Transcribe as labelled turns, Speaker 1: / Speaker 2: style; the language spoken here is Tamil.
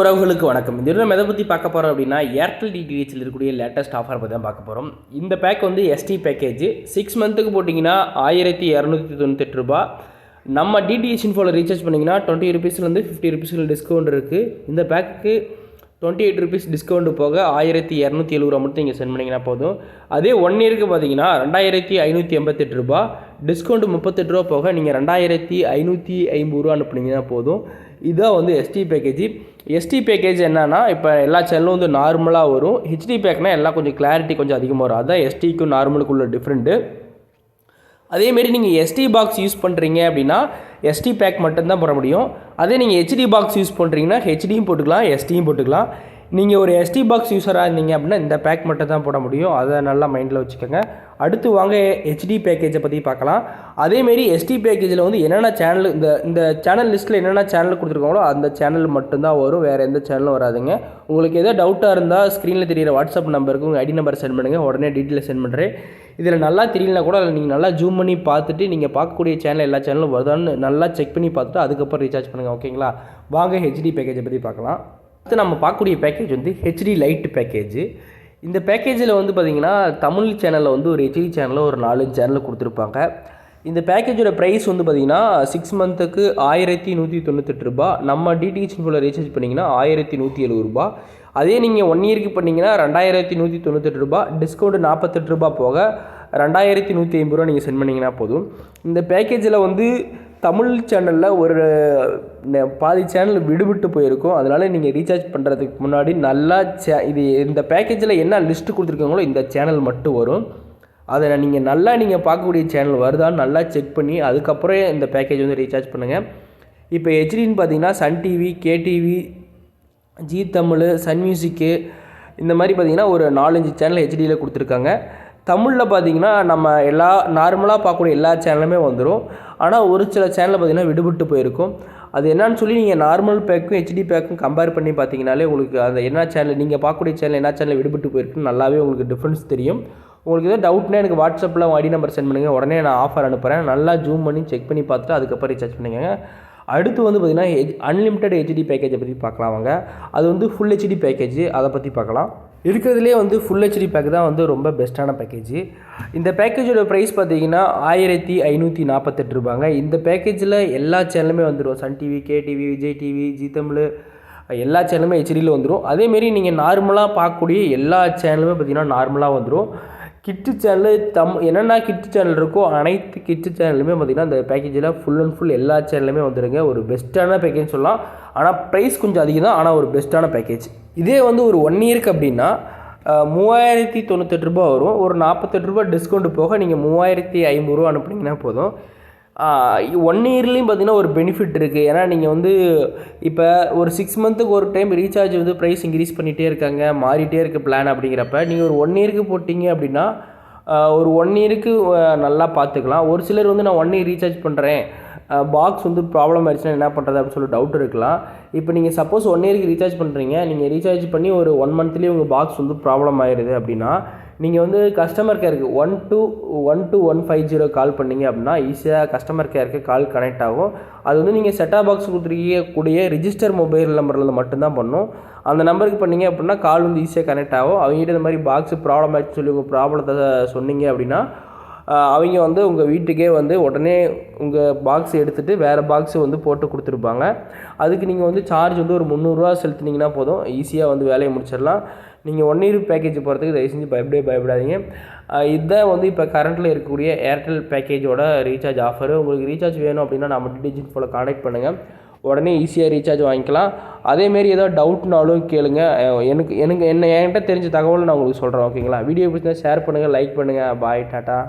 Speaker 1: உறவுகளுக்கு வணக்கம். இந்த நம்ம எதை பற்றி பார்க்க போகிறோம் அப்படின்னா ஏர்டெல் டிடிஹெச்சில் இருக்கக்கூடிய லேட்டஸ்ட் ஆஃபர் பற்றி தான் பார்க்க போகிறோம் இந்த பேக் வந்து எஸ்டி பேக்கேஜ் சிக்ஸ் மந்த்துக்கு போட்டிங்கன்னா ஆயிரத்தி இரநூத்தி தொண்ணூத்தெட்டு ரூபா. நம்ம டிடிஹெச் இன்ஃபோவில் ரீசார்ஜ் பண்ணிங்கன்னா டுவெண்ட்டி ருபீஸ்லேருந்து ஃபிஃப்டி ருபீஸ்க்கு டிஸ்கவுண்ட் இருக்குது இந்த பேக்குக்கு டுவெண்ட்டி எயிட் ருபீஸ் டிஸ்கவுண்ட் போக ஆயிரத்தி இரநூத்தி எழுபது ரூபா மட்டும் நீங்கள் சென்ட் பண்ணிங்கன்னா போதும். அதே ஒன் இயருக்கு பார்த்தீங்கன்னா ரெண்டாயிரத்தி ஐநூற்றி எண்பத்தெட்டு ரூபா. டிஸ்கவுண்ட் முப்பத்தெட்டு ரூபா போக நீங்கள் ரெண்டாயிரத்தி ஐநூற்றி ஐம்பது ரூபா அனுப்புனீங்கன்னா போதும். இதுதான் வந்து எஸ்டி பேக்கேஜ் எஸ்டி பேக்கேஜ் என்னென்னா இப்போ எல்லா சேனலும் வந்து நார்மலாக வரும். ஹெச்டி பேக்னால் எல்லாம் கொஞ்சம் கிளாரிட்டி கொஞ்சம் அதிகமாக வரும். அதுதான் எஸ்டிக்கும் நார்மலுக்குள்ள டிஃப்ரெண்ட்டு அதேமாரி நீங்கள் எஸ்டி பாக்ஸ் யூஸ் பண்ணுறீங்க அப்படின்னா எஸ்டி பேக் மட்டும்தான் போட முடியும். அதே நீங்கள் ஹெச்டி பாக்ஸ் யூஸ் பண்ணுறீங்கன்னா ஹெச்டியும் போட்டுக்கலாம் எஸ்டியும் போட்டுக்கலாம். நீங்கள் ஒரு எஸ்டி பாக்ஸ் யூஸராக இருந்தீங்க அப்படின்னா இந்த பேக் மட்டும் தான் போட முடியும். அதை நல்லா மைண்டில் வச்சுக்கோங்க. அடுத்து வாங்க ஹெச்டி பேக்கேஜை பற்றி பார்க்கலாம். அதேமாரி எஸ்டி பேக்கேஜில் வந்து என்னென்ன சேனல் இந்த இந்த சேனல் லிஸ்ட்டில் என்னென்ன சேனல் கொடுத்துருக்காங்களோ அந்த சேனல் மட்டும்தான் வரும். வேறு எந்த சேனலும் வராதுங்க. உங்களுக்கு எதாவது டவுட்டாக இருந்தால் ஸ்க்ரீனில் தெரியிற வாட்ஸ்அப் நம்பருக்கு உங்கள் ஐடி நம்பர் சென்ட் பண்ணுங்கள் உடனே டீட்டெயில் சென்ட் பண்ணுறேன் இதில் நல்லா தெரியலனா கூட அதில் நீங்கள் நல்லா ஜூம் பண்ணி பார்த்துட்டு நீங்கள் பார்க்கக்கூடிய சேனல் எல்லா சேனலும் வருதான்னு நல்லா செக் பண்ணி பார்த்துட்டு அதுக்கப்புறம் ரீசார்ஜ் பண்ணுங்கள் ஓகேங்களா வாங்க ஹெச்டி பேக்கேஜை பற்றி பார்க்கலாம். அடுத்து நம்ம பார்க்கக்கூடிய பேக்கேஜ் வந்து ஹெச்டி லைட் பேக்கேஜ் இந்த பேக்கேஜில் வந்து பார்த்திங்கன்னா தமிழ் சேனலில் வந்து ஒரு ஹெச்டி சேனலில் ஒரு நாலஞ்சு சேனல் கொடுத்துருப்பாங்க. இந்த பேக்கேஜோட ப்ரைஸ் வந்து பார்த்திங்கன்னா சிக்ஸ் மந்த்துக்கு ஆயிரத்தி நூற்றி தொண்ணூத்தெட்டு ரூபா. நம்ம டிடிஹெச் ஃபுல்ல ரீசார்ஜ் பண்ணிங்கன்னா ஆயிரத்தி நூற்றி எழுபது ரூபா. அதே நீங்கள் ஒன் இயருக்கு பண்ணிங்கன்னா ரெண்டாயிரத்தி நூற்றி தொண்ணூத்தெட்டு ரூபா. டிஸ்கவுண்ட் நாற்பத்தெட்டு ரூபா போக ரெண்டாயிரத்தி நூற்றி ஐம்பது ரூபா நீங்கள் சென்ட் பண்ணிங்கன்னா போதும். இந்த பேக்கேஜில் வந்து தமிழ் சேனலில் ஒரு பாதி சேனல் விடுபட்டு போயிருக்கும். அதனால் நீங்கள் ரீசார்ஜ் பண்ணுறதுக்கு முன்னாடி நல்லா சே இது இந்த பேக்கேஜில் என்ன லிஸ்ட்டு கொடுத்துருக்காங்களோ இந்த சேனல் மட்டும் வரும். அதை நீங்கள் நல்லா நீங்கள் பார்க்கக்கூடிய சேனல் வருதான்னு நல்லா செக் பண்ணி அதுக்கப்புறம் இந்த பேக்கேஜ் வந்து ரீசார்ஜ் பண்ணுங்கள் இப்போ ஹெச்டின்னு பார்த்தீங்கன்னா Sun TV KTV Zee Tamil Sun மியூசிக்கு இந்த மாதிரி பார்த்தீங்கன்னா ஒரு நாலஞ்சு சேனல் ஹெச்டியில் கொடுத்துருக்காங்க. தமிழில் பார்த்தீங்கன்னா நம்ம எல்லா நார்மலாக பார்க்கக்கூடிய எல்லா சேனலுமே வந்துடும் ஆனால் ஒரு சில சேனலில் பார்த்தீங்கன்னா விடுபட்டு போயிருக்கும். அது என்னன்னு சொல்லி நீங்கள் நார்மல் பேக்கும் ஹெச்டி பேக்கும் கம்பேர் பண்ணி பார்த்தீங்கனாலே உங்களுக்கு அந்த என்ன சேனல் நீங்கள் பார்க்கக்கூடிய சேனல் என்ன சேனல் விடுபட்டு போயிருக்குன்னு நல்லாவே உங்களுக்கு டிஃப்ரென்ஸ் தெரியும். உங்களுக்கு எதாவது டவுட்னா எனக்கு வாட்ஸ்அப்பில் உங்கள் ஐடி நம்பர் சென்ட் பண்ணுங்கள் உடனே நான் ஆஃபர் அனுப்புகிறேன் நல்லா ஜூம் பண்ணி செக் பண்ணி பார்த்துட்டு அதுக்கப்புறம் ரீசார்ஜ் பண்ணுங்க அடுத்து வந்து பார்த்திங்கன்னா அன்லிமிட்டெட் ஹெச்டி பேக்கேஜை பற்றி பார்க்கலாம் அவங்க அது வந்து ஃபுல் ஹெச்டி பேக்கேஜ் அதை பற்றி பார்க்கலாம் இருக்கிறதுலே வந்து ஃபுல் ஹெச்டி பேக் தான் வந்து ரொம்ப பெஸ்ட்டான பேக்கேஜ் இந்த பேக்கேஜோட ப்ரைஸ் பார்த்தீங்கன்னா ஆயிரத்தி ஐநூற்றி நாற்பத்தெட்டு ரூபாங்க. இந்த பேக்கேஜில் எல்லா சேனலுமே வந்துடும் Sun TV KTV Vijay TV Zee Tamil எல்லா சேனலுமே ஹெச்டியில் வந்துடும் அதேமாரி நீங்கள் நார்மலாக பார்க்கக்கூடிய எல்லா சேனலுமே பார்த்தீங்கன்னா நார்மலாக வந்துடும் கிட்டு சேனல் தம் என்னென்ன கிட்டு சேனல் இருக்கோ அனைத்து கிட்டு சேனலுமே பார்த்திங்கன்னா அந்த பேக்கேஜில் ஃபுல் அண்ட் ஃபுல் எல்லா சேனலுமே வந்துடுங்க ஒரு பெஸ்ட்டான பேக்கேஜ் சொல்லலாம். ஆனால் ப்ரைஸ் கொஞ்சம் அதிகம் தான் ஆனால் ஒரு பெஸ்ட்டான பேக்கேஜ் இதே வந்து ஒரு ஒன் இயருக்கு அப்படின்னா மூவாயிரத்தி தொண்ணூத்தெட்டு ரூபா வரும். ஒரு நாற்பத்தெட்டு ரூபா டிஸ்கவுண்ட் போக நீங்கள் மூவாயிரத்தி ஐநூறுரூவா அனுப்புனீங்கன்னா போதும். ஒன் இயர்லேயும் பார்த்தீங்கன்னா ஒரு பெனிஃபிட் இருக்குது ஏன்னா நீங்கள் வந்து இப்போ ஒரு சிக்ஸ் மந்த்துக்கு ஒரு டைம் ரீசார்ஜ் வந்து ப்ரைஸ் இன்க்ரீஸ் பண்ணிகிட்டே இருக்காங்க மாறிட்டே இருக்குது பிளான் அப்படிங்கிறப்ப நீங்கள் ஒரு ஒன் இயருக்கு போட்டிங்க அப்படின்னா ஒரு ஒன் இயருக்கு நல்லா பார்த்துக்கலாம் ஒரு சிலர் வந்து நான் ஒன் இயர் ரீசார்ஜ் பண்ணுறேன் பாக்ஸ் வந்து ப்ராப்ளம் ஆயிடுச்சுன்னா என்ன பண்ணுறது அப்படின்னு சொல்லி டவுட் இருக்கலாம். இப்போ நீங்கள் சப்போஸ் ஒன் இயருக்கு ரீசார்ஜ் பண்ணுறீங்க நீங்கள் ரீசார்ஜ் பண்ணி ஒரு ஒன் மந்த்லேயே உங்கள் பாக்ஸ் வந்து ப்ராப்ளம் ஆயிடுது அப்படின்னா நீங்கள் வந்து customer கேருக்கு one two one two one five zero call பண்ணீங்க அப்படின்னா ஈஸியாக கஸ்டமர் கேருக்கு கால் கனெக்ட் ஆகும். அது வந்து நீங்கள் செட்டாக பாக்ஸ் கொடுத்துருக்கக்கூடிய ரிஜிஸ்டர் மொபைல் நம்பரில் மட்டும்தான் பண்ணும். அந்த நம்பருக்கு பண்ணீங்க அப்படின்னா கால் வந்து ஈஸியாக கனெக்ட் ஆகும். அவங்ககிட்ட இந்த மாதிரி பாக்ஸ் ப்ராப்ளம் ஆச்சு சொல்லி உங்கள் ப்ராப்ளத்தை சொன்னீங்க அப்படின்னா அவங்க வந்து உங்கள் வீட்டுக்கே வந்து உடனே உங்கள் பாக்ஸ் எடுத்துகிட்டு வேறு பாக்ஸ் வந்து போட்டு கொடுத்துருப்பாங்க. அதுக்கு நீங்கள் வந்து சார்ஜ் வந்து ஒரு முந்நூறுரூவா செலுத்துனீங்கன்னா போதும். ஈஸியாக வந்து வேலையை முடிச்சிடலாம். நீங்கள் ஒன் இயர் பேக்கேஜ் போகிறதுக்கு தயவு செஞ்சு பயப்படவே பயப்படாதீங்க. இதுதான் வந்து இப்போ கரண்ட்டில் இருக்கக்கூடிய ஏர்டெல் பேக்கேஜோட ரீசார்ஜ் ஆஃபரு உங்களுக்கு ரீசார்ஜ் வேணும் அப்படின்னா நம்ம டிஜிட் போல் காண்டாக்ட் பண்ணுங்கள் உடனே ஈஸியாக ரீசார்ஜ் வாங்கிக்கலாம். அதேமாரி ஏதாவது டவுட்னாலும் கேளுங்க. எனக்கு எனக்கு என்ன என்கிட்ட தெரிஞ்ச தகவல் நான் உங்களுக்கு சொல்கிறேன் ஓகேங்களா வீடியோ பிடிச்சா ஷேர் பண்ணுங்கள் லைக் பண்ணுங்கள் பாய் டாட்டா